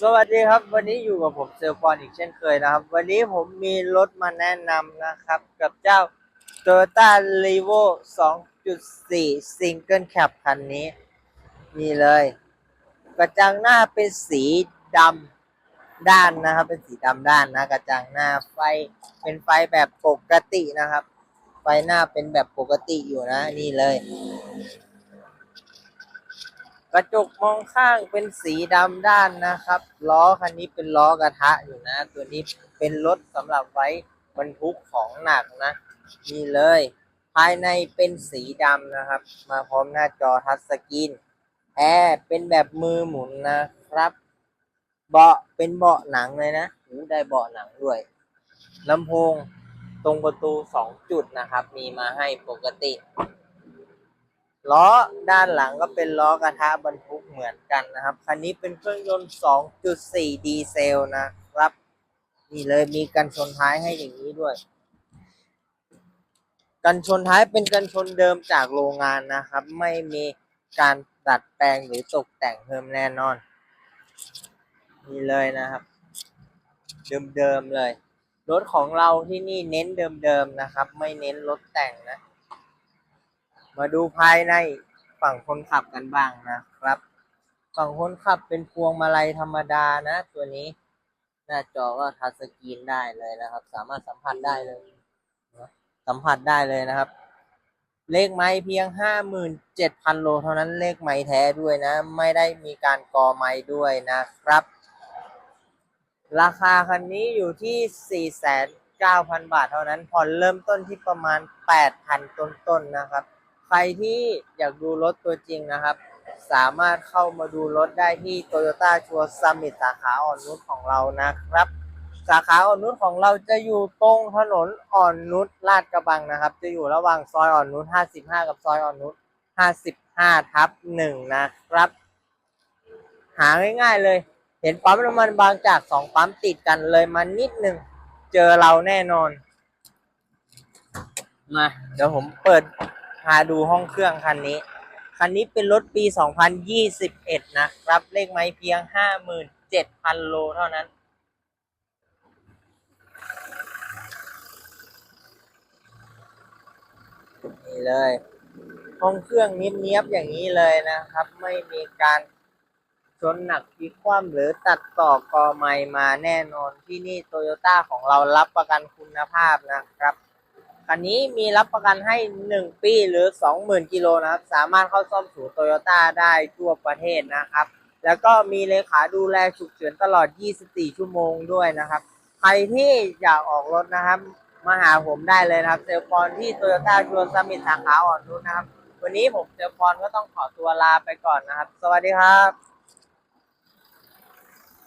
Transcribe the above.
สวัสดีครับ วันนี้อยู่กับผมเซลฟอนอีกเช่นเคยนะครับ วันนี้ผมมีรถมาแนะนำนะครับ กับเจ้า Toyota r e v o 2.4 Single Cab คันนี้ นี่เลย กระจังหน้าเป็นสีดำด้านนะครับ เป็นสีดำด้านนะ กระจังหน้าไฟเป็นไฟแบบปกตินะครับ ไฟหน้าเป็นแบบปกติอยู่นะ นี่เลย กระจกมองข้างเป็นสีดำด้านนะครับ ล้อคันนี้เป็นล้อกระทะอยู่นะ ตัวนี้เป็นรถสำหรับไว้บรรทุกของหนักนะนี่เลย ภายในเป็นสีดำนะครับ มาพร้อมหน้าจอทัชสกรีนแอร์เป็นแบบมือหมุนนะครับ เบาะเป็นเบาะหนังเลยนะหูได้เบาะหนังด้วยลำโพงตรงประตูสองจุดนะครับ มีมาให้ปกติ ล้อด้านหลังก็เป็นล้อกระทะบรรทุกเหมือนกันนะครับ คันนี้เป็นเครื่องยนต์ 2.4 ดีเซลนะครับ นี่เลยมีกันชนท้ายให้อย่างนี้ด้วย กันชนท้ายเป็นกันชนเดิมจากโรงงานนะครับ ไม่มีการดัดแปลงหรือตกแต่งเพิ่มแน่นอน นี่เลยนะครับ เดิมๆเลย รถของเราที่นี่เน้นเดิมๆนะครับ ไม่เน้นรถแต่งนะ มาดูภายในฝั่งคนขับกันบ้างนะครับ ฝั่งคนขับเป็นพวงมาลัยธรรมดานะ ตัวนี้ หน้าจอก็ทัชสกรีนได้เลยนะครับ สามารถสัมผัสได้เลยสัมผัสได้เลยนะครับ เลขไม้เพียงห้าหมื่นเจ็ดพันโลเท่านั้นเลขไม้แท้ด้วยนะ ไม่ได้มีการกอไม้ด้วยนะครับ ราคาคันนี้อยู่ที่4,900บาทเท่านั้นผ่อนเริ่มต้นที่ประมาณ8,000ต้นๆนะครับ รที่อยากดูรถตัวจริงนะครับ สามารถเข้ามาดูรถได้ที่ Toyota ชัวร์ซัมมิตสาขาอ่อนนุชของเรานะครับ สาขาอ่อนนุชของเราจะอยู่ตรงถนนอ่อนนุชลาดกระบังนะครับ จะอยู่ระหว่างซอยอ่อนนุช55 กับซอยอ่อนนุช55ทับ1นะครับ หาง่ายๆเลย เห็นปั๊มน้ำมันบางจากสองปั๊มติดกันเลยมานิดหนึ่งเจอเราแน่นอนมาเดี๋ยวผมเปิด พาดูห้องเครื่องคันนี้ คันนี้เป็นรถปี 2021 นะครับ เลขไม้เพียง 57,000 โลเท่านั้น นี่เลย ห้องเครื่องเนี้ยบๆอย่างนี้เลยนะครับ ไม่มีการชนหนักพลิกคว่ำหรือตัดต่อกอไม้มาแน่นอนที่นี่โตโยต้าของเรารับประกันคุณภาพนะครับ คันนี้มีรับประกันให้ 1 ปีหรือ 20,000 กิโลนะครับ สามารถเข้าซ่อมศูนย์โตโยต้าได้ทั่วประเทศนะครับ แล้วก็มีเลขาดูแลฉุกเฉินตลอด 24 ชั่วโมงด้วยนะครับ ใครที่อยากออกรถนะครับ มาหาผมได้เลยนะครับ เซลฟอนที่โตโยต้าชวนสมิตสาขาอ่อนนุชนะครับ วันนี้ผมเซลฟอนก็ต้องขอตัวลาไปก่อนนะครับ สวัสดีครับ